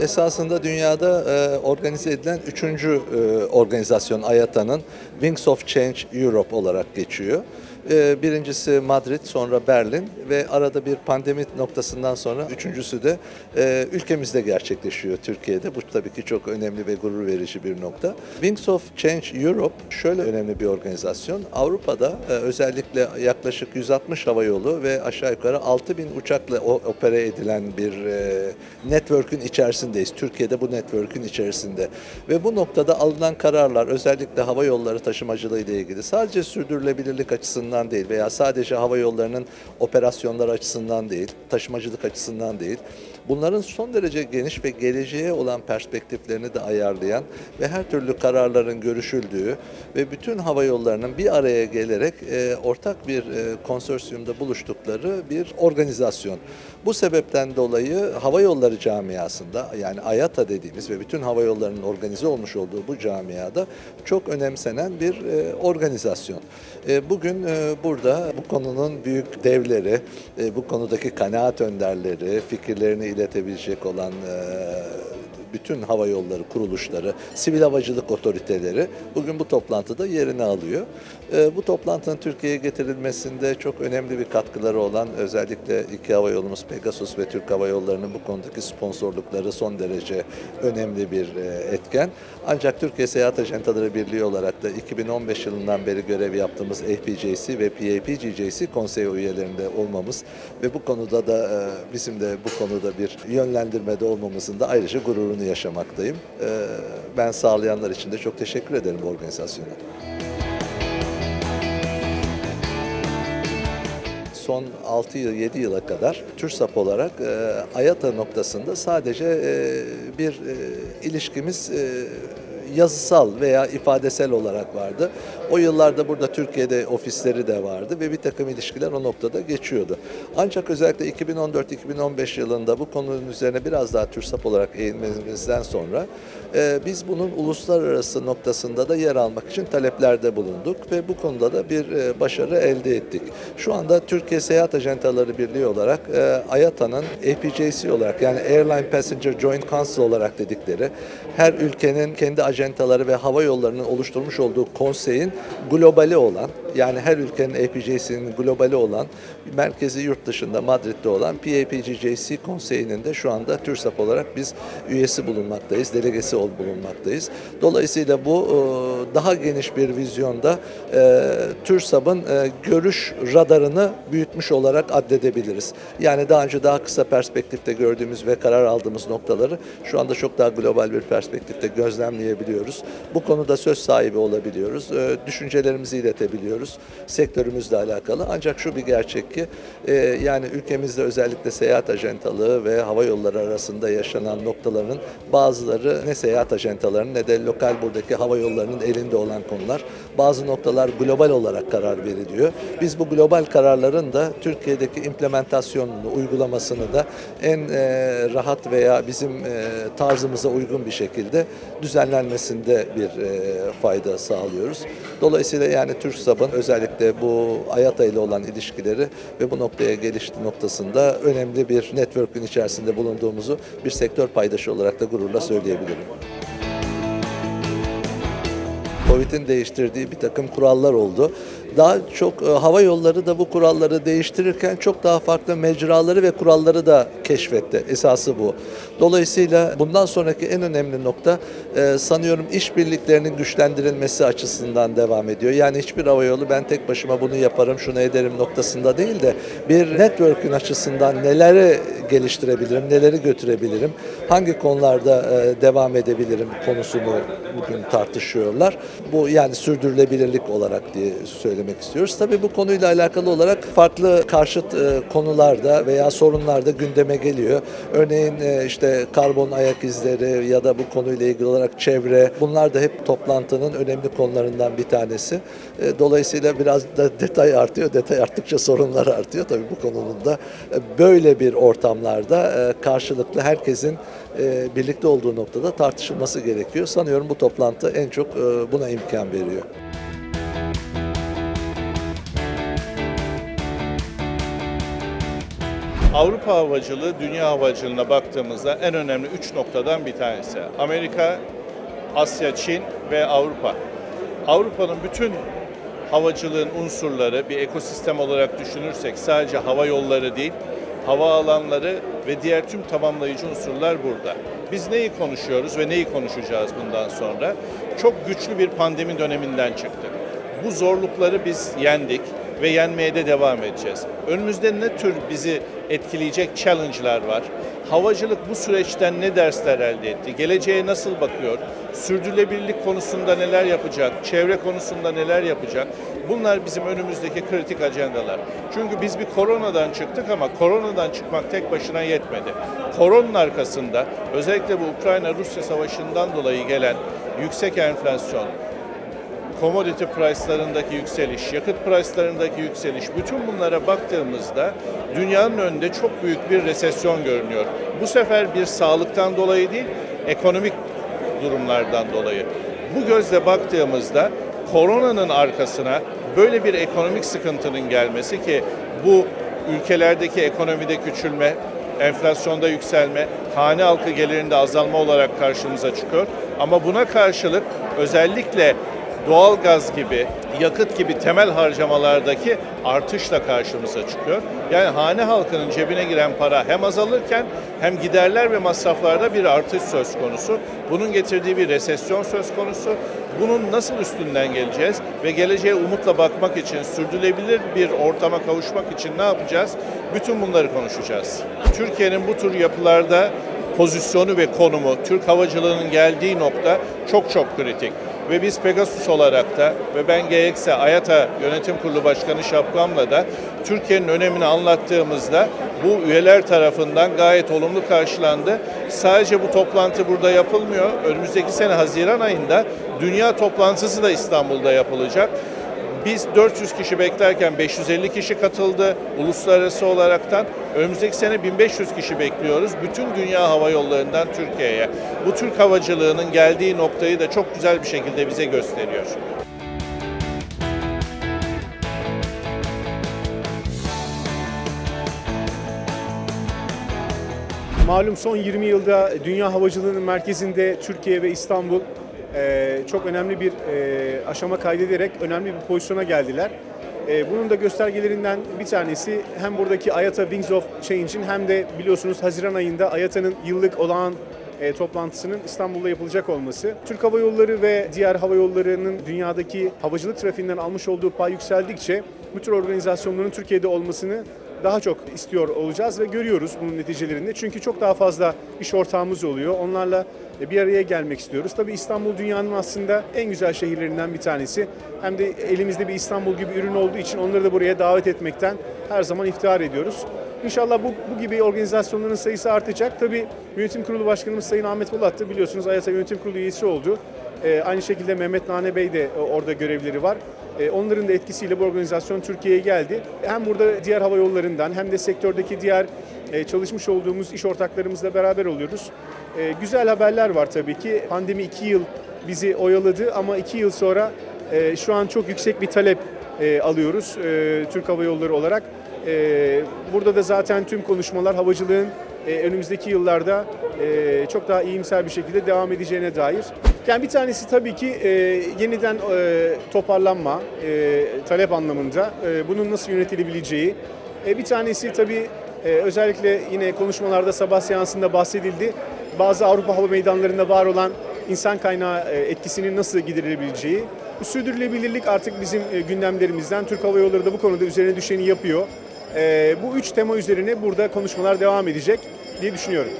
Esasında dünyada e, organize edilen üçüncü e, organizasyon IATA'nın Wings of Change Europe olarak geçiyor. E, birincisi Madrid, sonra Berlin ve arada bir pandemi noktasından sonra üçüncüsü de e, ülkemizde gerçekleşiyor Türkiye'de. Bu tabii ki çok önemli ve gurur verici bir nokta. Wings of Change Europe şöyle önemli bir organizasyon. Avrupa'da e, özellikle yaklaşık 160 hava yolu ve aşağı yukarı 6000 uçakla opere edilen bir e, network'ün içerisindeyiz. Türkiye'de bu network'ün içerisinde. Ve bu noktada alınan kararlar özellikle hava yolları taşımacılığı ile ilgili sadece sürdürülebilirlik açısından değil veya sadece hava yollarının operasyonları açısından değil, taşımacılık açısından değil. Bunların son derece geniş ve geleceğe olan perspektiflerini de ayarlayan ve her türlü kararların görüşüldüğü ve bütün hava yollarının bir araya gelerek e, ortak bir e, konsorsiyumda buluştukları bir organizasyon. Bu sebepten dolayı hava yolları camiasında yani AYATA dediğimiz ve bütün hava yollarının organize olmuş olduğu bu camiada çok önemsenen bir e, organizasyon. E, bugün burada bu konunun büyük devleri, e, bu konudaki kanaat önderleri, fikirlerini iletebilecek olan e, bütün hava yolları kuruluşları, sivil havacılık otoriteleri bugün bu toplantıda yerini alıyor. Ee, Bu toplantının Türkiye'ye getirilmesinde çok önemli bir katkıları olan özellikle iki hava yolumuz Pegasus ve Türk Hava Yolları'nın bu konudaki sponsorlukları son derece önemli bir e, etken. Ancak Türkiye Seyahat Ajantaları Birliği olarak da 2015 yılından beri görev yaptığımız APJC ve PAPGJC konsey üyelerinde olmamız ve bu konuda da e, bizim de bu konuda bir yönlendirmede olmamızın da ayrıca gururunu yaşamaktayım. E, Ben sağlayanlar için de çok teşekkür ederim bu organizasyona. son 6 yıl 7 yıla kadar TÜRSAP olarak e, AYATA noktasında sadece e, bir e, ilişkimiz e, yazısal veya ifadesel olarak vardı. O yıllarda burada Türkiye'de ofisleri de vardı ve bir takım ilişkiler o noktada geçiyordu. Ancak özellikle 2014-2015 yılında bu konunun üzerine biraz daha TÜRSAP olarak eğilmemizden sonra e, biz bunun uluslararası noktasında da yer almak için taleplerde bulunduk ve bu konuda da bir e, başarı elde ettik. Şu anda Türkiye Seyahat Ajantaları Birliği olarak e, AYATA'nın APJC olarak yani Airline Passenger Joint Council olarak dedikleri her ülkenin kendi ajantaları ve hava yollarının oluşturmuş olduğu konseyin globali olan yani her ülkenin APJC'nin globali olan merkezi yurt dışında Madrid'de olan PAPGJC konseyinin de şu anda TÜRSAP olarak biz üyesi bulunmaktayız, delegesi ol bulunmaktayız. Dolayısıyla bu e, daha geniş bir vizyonda e, TÜRSAP'ın e, görüş radarını büyütmüş olarak addedebiliriz. Yani daha önce daha kısa perspektifte gördüğümüz ve karar aldığımız noktaları şu anda çok daha global bir perspektifte gözlemleyebiliyoruz. Bu konuda söz sahibi olabiliyoruz. Düşüncelerimizi iletebiliyoruz sektörümüzle alakalı. Ancak şu bir gerçek ki e, yani ülkemizde özellikle seyahat ajantalığı ve hava yolları arasında yaşanan noktaların bazıları ne seyahat ajantalarının ne de lokal buradaki hava yollarının elinde olan konular. Bazı noktalar global olarak karar veriliyor. Biz bu global kararların da Türkiye'deki implementasyonunu, uygulamasını da en e, rahat veya bizim e, tarzımıza uygun bir şekilde düzenlenmesinde bir e, fayda sağlıyoruz. Dolayısıyla yani TÜRSAB'ın özellikle bu AYATA ile olan ilişkileri ve bu noktaya geliş noktasında önemli bir network'ün içerisinde bulunduğumuzu bir sektör paydaşı olarak da gururla söyleyebilirim. Covid'in değiştirdiği bir takım kurallar oldu. Daha çok e, hava yolları da bu kuralları değiştirirken çok daha farklı mecraları ve kuralları da keşfetti. Esası bu. Dolayısıyla bundan sonraki en önemli nokta e, sanıyorum işbirliklerinin güçlendirilmesi açısından devam ediyor. Yani hiçbir hava yolu ben tek başıma bunu yaparım, şunu ederim noktasında değil de bir network'ün açısından neleri geliştirebilirim, neleri götürebilirim, hangi konularda e, devam edebilirim konusunu bugün tartışıyorlar. Bu yani sürdürülebilirlik olarak diye söylemek istiyoruz. Tabii bu konuyla alakalı olarak farklı karşıt e, konularda veya sorunlarda gündeme geliyor. Örneğin e, işte karbon ayak izleri ya da bu konuyla ilgili olarak çevre bunlar da hep toplantının önemli konularından bir tanesi. E, Dolayısıyla biraz da detay artıyor. Detay arttıkça sorunlar artıyor. Tabii bu konunun da böyle bir ortamlarda karşılıklı herkesin birlikte olduğu noktada tartışılması gerekiyor. Sanıyorum bu toplantı en çok buna imkan veriyor. Avrupa havacılığı dünya havacılığına baktığımızda en önemli üç noktadan bir tanesi. Amerika, Asya, Çin ve Avrupa. Avrupa'nın bütün havacılığın unsurları bir ekosistem olarak düşünürsek sadece hava yolları değil, hava alanları ve diğer tüm tamamlayıcı unsurlar burada. Biz neyi konuşuyoruz ve neyi konuşacağız bundan sonra? Çok güçlü bir pandemi döneminden çıktık. Bu zorlukları biz yendik ve yenmeye de devam edeceğiz. Önümüzde ne tür bizi etkileyecek challenge'lar var? Havacılık bu süreçten ne dersler elde etti? Geleceğe nasıl bakıyor? Sürdürülebilirlik konusunda neler yapacak? Çevre konusunda neler yapacak? Bunlar bizim önümüzdeki kritik ajandalar. Çünkü biz bir koronadan çıktık ama koronadan çıkmak tek başına yetmedi. Koronanın arkasında özellikle bu Ukrayna-Rusya savaşından dolayı gelen yüksek enflasyon, commodity price'larındaki yükseliş, yakıt price'larındaki yükseliş, bütün bunlara baktığımızda dünyanın önünde çok büyük bir resesyon görünüyor. Bu sefer bir sağlıktan dolayı değil, ekonomik durumlardan dolayı. Bu gözle baktığımızda koronanın arkasına böyle bir ekonomik sıkıntının gelmesi ki bu ülkelerdeki ekonomide küçülme, enflasyonda yükselme, hane halkı gelirinde azalma olarak karşımıza çıkıyor. Ama buna karşılık özellikle doğal gaz gibi, yakıt gibi temel harcamalardaki artışla karşımıza çıkıyor. Yani hane halkının cebine giren para hem azalırken hem giderler ve masraflarda bir artış söz konusu. Bunun getirdiği bir resesyon söz konusu. Bunun nasıl üstünden geleceğiz ve geleceğe umutla bakmak için, sürdürülebilir bir ortama kavuşmak için ne yapacağız? Bütün bunları konuşacağız. Türkiye'nin bu tür yapılarda pozisyonu ve konumu, Türk havacılığının geldiği nokta çok çok kritik. Ve biz Pegasus olarak da ve ben GX'e AYATA Yönetim Kurulu Başkanı Şapkam'la da Türkiye'nin önemini anlattığımızda bu üyeler tarafından gayet olumlu karşılandı. Sadece bu toplantı burada yapılmıyor. Önümüzdeki sene Haziran ayında dünya toplantısı da İstanbul'da yapılacak. Biz 400 kişi beklerken 550 kişi katıldı uluslararası olaraktan. Önümüzdeki sene 1500 kişi bekliyoruz. Bütün dünya hava yollarından Türkiye'ye. Bu Türk havacılığının geldiği noktayı da çok güzel bir şekilde bize gösteriyor. Malum son 20 yılda dünya havacılığının merkezinde Türkiye ve İstanbul e, çok önemli bir e, aşama kaydederek önemli bir pozisyona geldiler. E, bunun da göstergelerinden bir tanesi hem buradaki IATA Wings of Change'in hem de biliyorsunuz Haziran ayında IATA'nın yıllık olağan e, toplantısının İstanbul'da yapılacak olması. Türk Hava Yolları ve diğer hava yollarının dünyadaki havacılık trafiğinden almış olduğu pay yükseldikçe bu tür organizasyonların Türkiye'de olmasını daha çok istiyor olacağız ve görüyoruz bunun neticelerini. Çünkü çok daha fazla iş ortağımız oluyor. Onlarla e, bir araya gelmek istiyoruz. Tabii İstanbul dünyanın aslında en güzel şehirlerinden bir tanesi. Hem de elimizde bir İstanbul gibi ürün olduğu için onları da buraya davet etmekten her zaman iftihar ediyoruz. İnşallah bu, bu gibi organizasyonların sayısı artacak. Tabii Yönetim Kurulu Başkanımız Sayın Ahmet Polat da biliyorsunuz AYASA Yönetim Kurulu üyesi oldu. Ee, aynı şekilde Mehmet Nane Bey de e, orada görevleri var. Ee, onların da etkisiyle bu organizasyon Türkiye'ye geldi. Hem burada diğer hava yollarından hem de sektördeki diğer e, çalışmış olduğumuz iş ortaklarımızla beraber oluyoruz. Ee, güzel haberler var tabii ki. Pandemi iki yıl bizi oyaladı ama iki yıl sonra e, şu an çok yüksek bir talep e, alıyoruz e, Türk Hava Yolları olarak. E, burada da zaten tüm konuşmalar havacılığın e, önümüzdeki yıllarda e, çok daha iyimser bir şekilde devam edeceğine dair. Yani bir tanesi tabii ki e, yeniden e, toparlanma, e, talep anlamında e, bunun nasıl yönetilebileceği. E, bir tanesi tabii e, özellikle yine konuşmalarda sabah seansında bahsedildi. Bazı Avrupa hava meydanlarında var olan insan kaynağı e, etkisinin nasıl giderilebileceği. Sürdürülebilirlik artık bizim e, gündemlerimizden. Türk Hava Yolları da bu konuda üzerine düşeni yapıyor. E, bu üç tema üzerine burada konuşmalar devam edecek diye düşünüyorum.